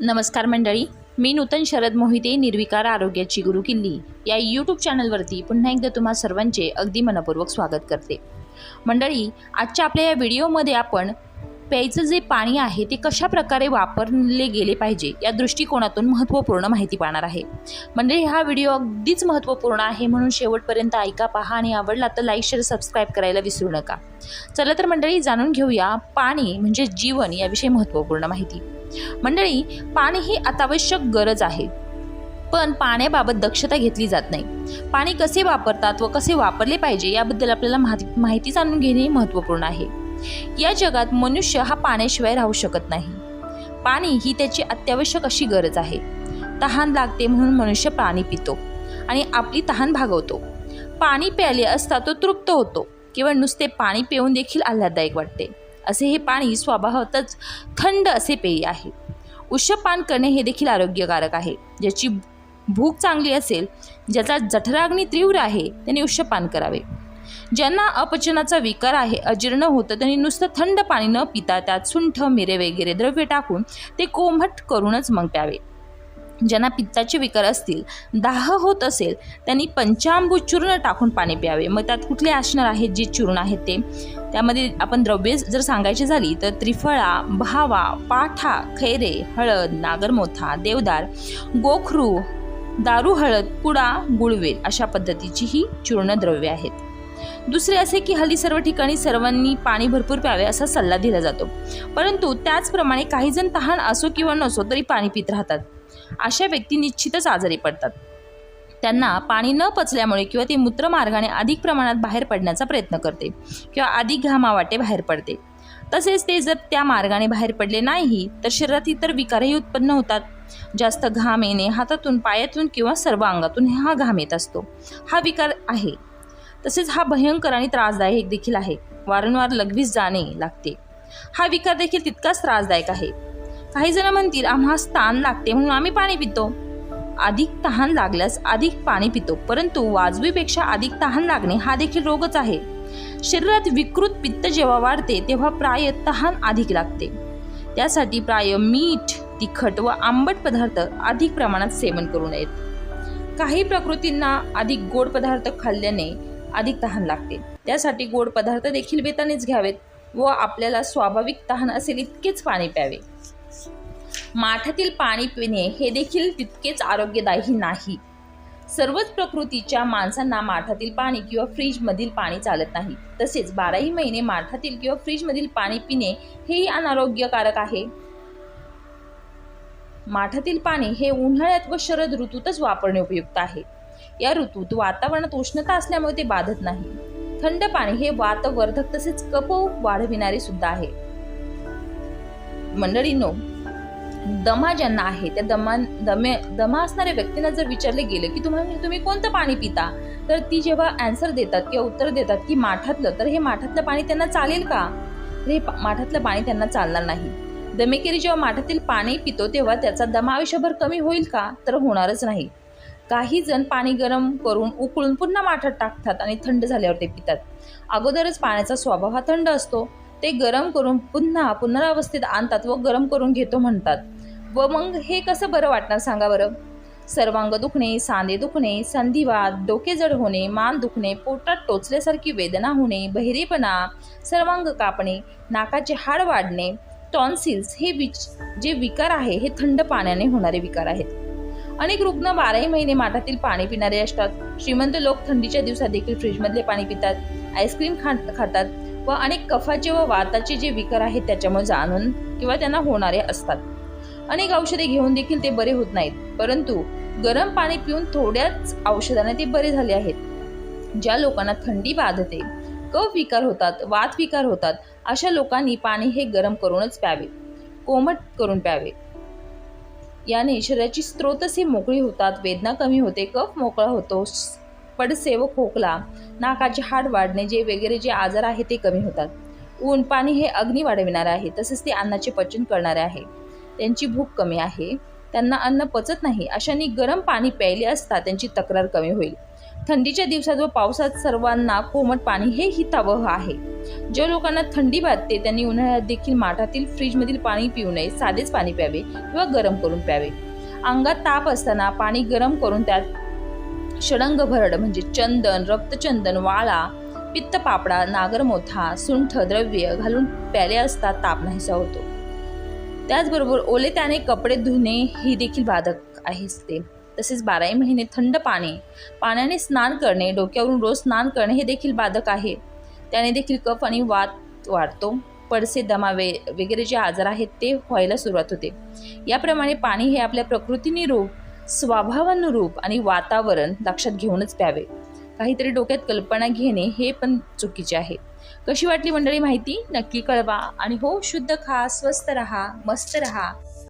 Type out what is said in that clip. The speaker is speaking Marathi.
नमस्कार मंडळी मी नूतन शरद मोहिते निर्विकार आरोग्याची गुरु किल्ली. या यूट्यूब चॅनलवरती पुन्हा एकदा तुम्हा सर्वांचे अगदी मनपूर्वक स्वागत करते. मंडळी आजच्या आपल्या या व्हिडिओमध्ये आपण प्यायचं जे पाणी आहे ते कशा प्रकारे वापरले गेले पाहिजे या दृष्टिकोनातून महत्त्वपूर्ण माहिती पाहणार आहे. मंडळी हा व्हिडिओ अगदीच महत्त्वपूर्ण आहे म्हणून शेवटपर्यंत ऐका पहा आणि आवडला तर लाईक शेअर सबस्क्राईब करायला विसरू नका. चला तर मंडळी जाणून घेऊया पाणी म्हणजे जीवन याविषयी महत्त्वपूर्ण माहिती. मंडळी पाणी ही अत्यावश्यक गरज आहे पण पाण्याबाबत दक्षता घेतली जात नाही. पाणी कसे वापरतात व कसे वापरले पाहिजे याबद्दल आपल्याला माहिती माहिती जाणून घेणे महत्त्वपूर्ण आहे. या जगात मनुष्य हा पाण्याशिवाय राहू शकत नाही. पाणी ही त्याची अत्यावश्यक अशी गरज आहे. तहान लागते म्हणून मनुष्य पाणी पितो आणि आपली तहान भागवतो. पाणी प्यायले असता तो तृप्त होतो. केवळ नुसते पाणी पिऊन देखील आल्हाददायक वाटते. असे हे पाणी स्वभावातच थंड असे पेय आहे. उष्णपान करणे हे देखील आरोग्यकारक आहे. ज्याची भूक चांगली असेल ज्याचा जठराग्नी तीव्र आहे त्याने उष्णपान करावे. ज्यांना अपचनाचा विकार आहे अजीर्ण होतं त्यांनी नुसतं थंड पाणी न पिता त्यात सुंठ मिरे वगैरे द्रव्य टाकून ते कोमट करूनच मग प्यावे. ज्यांना पित्ताचे विकार असतील दाह होत असेल त्यांनी पंचांबू चूर्ण टाकून पाणी प्यावे. मग त्यात कुठले असणार आहेत जे चूर्ण आहेत ते? त्यामध्ये आपण द्रव्ये जर सांगायची झाली तर त्रिफळा भावा पाठा खैरे हळद नागरमोथा देवदार गोखरू दारू हळद पुडा गुळवेल अशा पद्धतीची ही चूर्ण आहेत. दुसरे असे की हल्ली सर्व ठिकाणी सर्वांनी पाणी भरपूर प्यावे असा सल्ला दिला जातो. परंतु त्याचप्रमाणे काही जण तहान असो किंवा नसो तरी पाणी पित राहतात. अशा व्यक्ती निश्चितच आजारी पडतात. त्यांना पाणी न पचल्यामुळे किंवा ते मूत्रमार्गाने अधिक प्रमाणात बाहेर पडण्याचा प्रयत्न करते किंवा अधिक घामावाटे बाहेर पडते. तसेच ते जर त्या मार्गाने बाहेर पडले नाही तर शरीरात इतर विकारही उत्पन्न होतात. जास्त घाम येणे हातातून पायातून किंवा सर्व अंगातून हा घाम येत असतो. हा विकार आहे. तसेच हा भयंकर आणि त्रासदायक देखील आहे. वारंवार लघवीस जाणे लागते. हा विकार देखील तितकाच त्रासदायक आहे. काही जण म्हणतील आम्हाला ताण लागते म्हणून आम्ही पाणी पितो. अधिक तहान लागल्यास अधिक पाणी पितो परंतु वाजवीपेक्षा अधिक तहान लागणे हा देखील रोगच आहे. शरीरात विकृत पित्त जेव्हा वाढते तेव्हा प्राय तहान अधिक लागते. त्यासाठी प्राय मीठ तिखट व आंबट पदार्थ अधिक प्रमाणात सेवन करू नयेत. काही प्रकृतींना अधिक गोड पदार्थ खाल्ल्याने अधिक तहान लागते. त्यासाठी गोड पदार्थ देखील बेतानेच घ्यावेत व आपल्याला स्वाभाविक तहान असेल इतकेच पाणी प्यावे. माठातील पाणी पिणे हे देखील तितकेच आरोग्यदायी नाही. सर्वच प्रकृतीच्या माणसांना माठातील पाणी किंवा फ्रीजमधील पाणी चालत नाही. तसेच बाराही महिने माठातील किंवा फ्रीजमधील पाणी पिणे हेही अनारोग्यकारक आहे. माठातील पाणी हे उन्हाळ्यात व शरद ऋतूतच वापरणे उपयुक्त आहे. या ऋतूत वातावरणात उष्णता असल्यामुळे ते बाधत नाही. थंड पाणी हे वातवर्धक तसेच कप वाढविणारे सुद्धा आहे. मंडळींनो दमा ज्यांना आहे त्या दमा दमे दमा असणाऱ्या व्यक्तींना जर विचारले गेले की तुम्हाला तुम्ही कोणतं पाणी पिता? तर ती जेव्हा अँसर देतात किंवा उत्तर देतात की माठातलं तर हे माठातलं पाणी त्यांना चालेल का? तर हे माठातलं पाणी त्यांना चालणार नाही. दमेकेरी जेव्हा माठातील पाणी पितो तेव्हा त्याचा दमा आयुष्यभर कमी होईल का? तर होणारच नाही. काही जण पाणी गरम करून उकळून पुन्हा माठात टाकतात आणि थंड झाल्यावर ते पितात. अगोदरच पाण्याचा स्वभाव हा थंड असतो. ते गरम करून पुन्हा पुनरावस्थेत आणतात व गरम करून घेतो म्हणतात. व मग हे कसं बरं वाटणार सांगा बरं? सर्वांग दुखणे सांधे दुखणे संधिवात डोके जड होणे मान दुखणे पोटात टोचल्यासारखी वेदना होणे बहिरेपणा सर्वांग कापणे नाकाचे हाड वाढणे टॉन्सिल्स हे विच जे विकार आहे हे थंड पाण्याने होणारे विकार आहेत. अनेक रुग्ण बाराही महिने माठातील पाणी पिणारे असतात. श्रीमंत लोक थंडीच्या दिवसात देखील फ्रीजमधले पाणी पितात आईस्क्रीम खा खातात व अनेक कफाचे व वाताचे जे विकार आहेत त्याच्यामुळे जाणून किंवा त्यांना होणारे असतात. अनेक औषधे घेऊन देखील ते बरे होत नाहीत परंतु गरम पाणी पिऊन थोड्याच औषधाने ते बरे झाले आहेत. ज्या लोकांना थंडी बाधते कफ विकार होतात वात विकार होतात अशा लोकांनी पाणी हे गरम करूनच प्यावे. कोमट करून प्यावे. याने शरीराची स्त्रोतसे मोकळी होतात वेदना कमी होते कफ मोकळा होतो पडसे व खोकला नाकाचे हाड वाढणे जे वगैरे जे आजार आहे ते कमी होतात. ऊन पाणी हे अग्नी वाढविणारे आहे तसेच ते अन्नाचे पचन करणारे आहे. त्यांची भूक कमी आहे त्यांना अन्न पचत नाही अशाने गरम पाणी प्यायले असता त्यांची तक्रार कमी होईल. थंडीच्या दिवसात व पावसात सर्वांना कोमट पाणी हे हितावह आहे. ज्या लोकांना थंडी वाजते त्यांनी उन्हाळ्यात देखील माठातील फ्रीजमधील पाणी पिऊ नये साधेच पाणी प्यावे किंवा गरम करून प्यावे. अंगात ताप असताना पाणी गरम करून त्यात षडंग भरड म्हणजे चंदन रक्तचंदन वाळा पित्त पापडा नागरमोथा सुंठ द्रव्य घालून प्याले असता ताप नाहीसा होतो. त्याचबरोबर ओले त्याने कपडे धुणे ही देखील बाधक आहेच ते. तसेच बाराही महिने थंड पाणी पाण्याने स्नान करणे डोक्यावरून रोज स्नान करणे हे देखील बाधक आहे. त्याने देखील कफ आणि वात वाढतो. पडसे दमा वे वगैरे जे आजार आहेत ते व्हायला सुरुवात होते. याप्रमाणे पाणी हे आपल्या प्रकृतीनुरूप स्वभावानुरूप आणि वातावरण लक्षात घेऊनच प्यावे. काहीतरी डोक्यात कल्पना घेणे हे पण चुकीचे आहे. कशी वाटली मंडळी माहिती? नक्की कळवा. आणि हो शुद्ध खा स्वस्त रहा मस्त रहा.